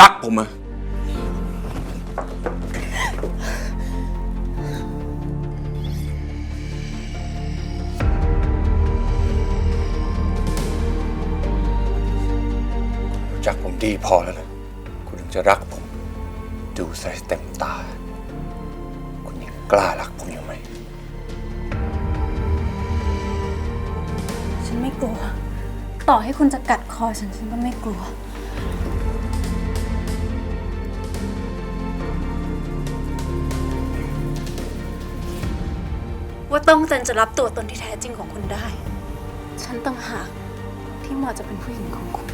รักผมอะรู้จักผมดีพอแล้วนะคุณถึงจะรักผม ดูใส่เต็มตา คุณยังกล้ารักผมอยู่ไหม ฉันไม่กลัว ต่อให้คุณจะกัดคอฉันฉันก็ไม่กลัว ว่าต้องเจนจะรับตัวตนที่แท้จริงของคุณได้ ฉันต้องหากที่เหมาะจะเป็นผู้หญิงของคุณ